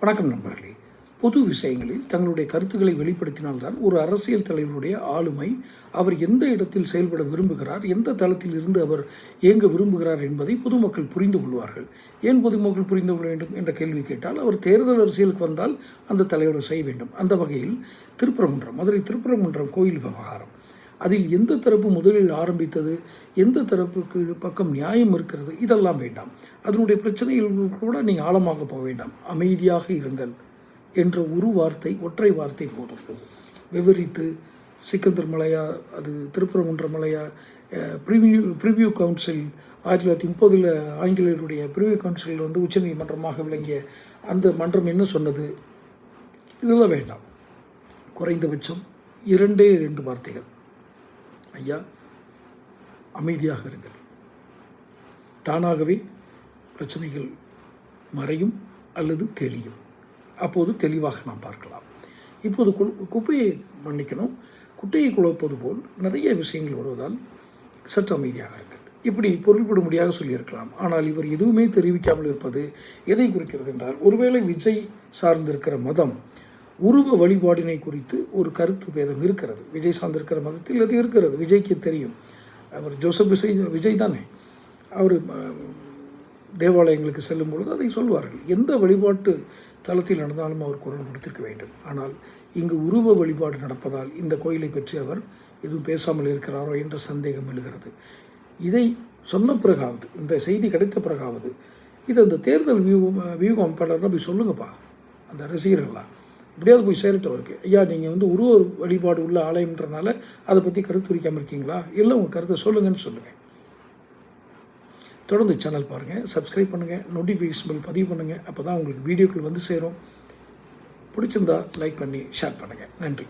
வணக்கம் நண்பர்களே. பொது விஷயங்களில் தங்களுடைய கருத்துக்களை வெளிப்படுத்தினால்தான் ஒரு அரசியல் தலைவருடைய ஆளுமை அவர் எந்த இடத்தில் செயல்பட விரும்புகிறார் எந்த தளத்தில் இருந்து அவர் இயங்க விரும்புகிறார் என்பதை பொதுமக்கள் புரிந்து கொள்வார்கள். ஏன் பொதுமக்கள் புரிந்து கொள்ள வேண்டும் என்ற கேள்வி கேட்டால் அவர் தேர்தல் அரசியலுக்கு வந்தால் அந்த தலைவர் செய்ய வேண்டும். அந்த வகையில் திருப்பரங்குன்றம் மதுரை திருப்பரங்குன்றம் கோயில் விவகாரம். அதில் எந்த தரப்பு முதலில் ஆரம்பித்தது? எந்த தரப்புக்கு பக்கம் நியாயம் இருக்கிறது? இதெல்லாம் வேண்டாம். அதனுடைய பிரச்சனைகள் கூட நீங்கள் ஆழமாக போக வேண்டாம். அமைதியாக இருங்கள் என்ற ஒரு வார்த்தை ஒற்றை வார்த்தை போதும். விவரித்து சிக்கந்தர் மலையா அது திருப்பரங்குன்ற மலையா ப்ரிவியூ ப்ரிவியூ கவுன்சில் ஆயிரத்தி தொள்ளாயிரத்தி முப்பதில் ஆங்கிலேயருடைய ப்ரிவியூ கவுன்சில் வந்து உச்சநீதிமன்றமாக விளங்கிய அந்த மன்றம் என்ன சொன்னது? இதெல்லாம் வேண்டாம். குறைந்தபட்சம் இரண்டே ரெண்டு வார்த்தைகள். ஐயா அமைதியாக இருங்கள். தானாகவே பிரச்சனைகள் மறையும் அல்லது தெளியும். அப்போது தெளிவாக நாம் பார்க்கலாம். இப்போது குப்பையை மன்னிக்கணும். குட்டையை குழப்பது போல் நிறைய விஷயங்கள் வருவதால் சற்று அமைதியாக இருங்கள். இப்படி பொருள்படும்படியாக சொல்லியிருக்கலாம். ஆனால் இவர் எதுவுமே தெரிவிக்காமல் இருப்பது எதை குறிக்கிறது என்றால் ஒருவேளை விஜய் சார்ந்திருக்கிற மதம் உருவ வழிபாடினை குறித்து ஒரு கருத்து பேதம் இருக்கிறது. விஜய் சார்ந்திருக்கிற மதத்தில் அது இருக்கிறது. விஜய்க்கு தெரியும். அவர் ஜோசப் விஜய் விஜய் தானே. அவர் தேவாலயங்களுக்கு செல்லும் பொழுது அதை சொல்வார்கள். எந்த வழிபாட்டு தளத்தில் நடந்தாலும் அவர் குரல் கொடுத்திருக்க வேண்டும். ஆனால் இங்கு உருவ வழிபாடு நடப்பதால் இந்த கோயிலை பற்றி அவர் எதுவும் பேசாமல் இருக்கிறாரோ என்ற சந்தேகம் எழுகிறது. இதை சொன்ன பிறகாவது இந்த செய்தி கிடைத்த பிறகாவது இது அந்த தேர்தல் வியூகம் வியூகம் பலர் அப்படி சொல்லுங்கப்பா. அந்த ரசிகர்களாக எப்படியாவது போய் சேரட்டும் அவருக்கு. ஐயா நீங்கள் வந்து உருவ வழிபாடு உள்ள ஆலயம்ன்றனால அதை பற்றி கருத்து உரிக்காமல் இருக்கீங்களா? இல்லை உங்கள் கருத்தை சொல்லுங்கன்னு சொல்லுங்கள் தொடர்ந்து சேனல் பாருங்கள் சப்ஸ்கிரைப் பண்ணுங்கள் நோட்டிஃபிகேஷன் பில் பதிவு பண்ணுங்கள் அப்போ தான் உங்களுக்கு வீடியோக்கள் வந்து சேரும். பிடிச்சிருந்தா லைக் பண்ணி ஷேர் பண்ணுங்கள் நன்றி.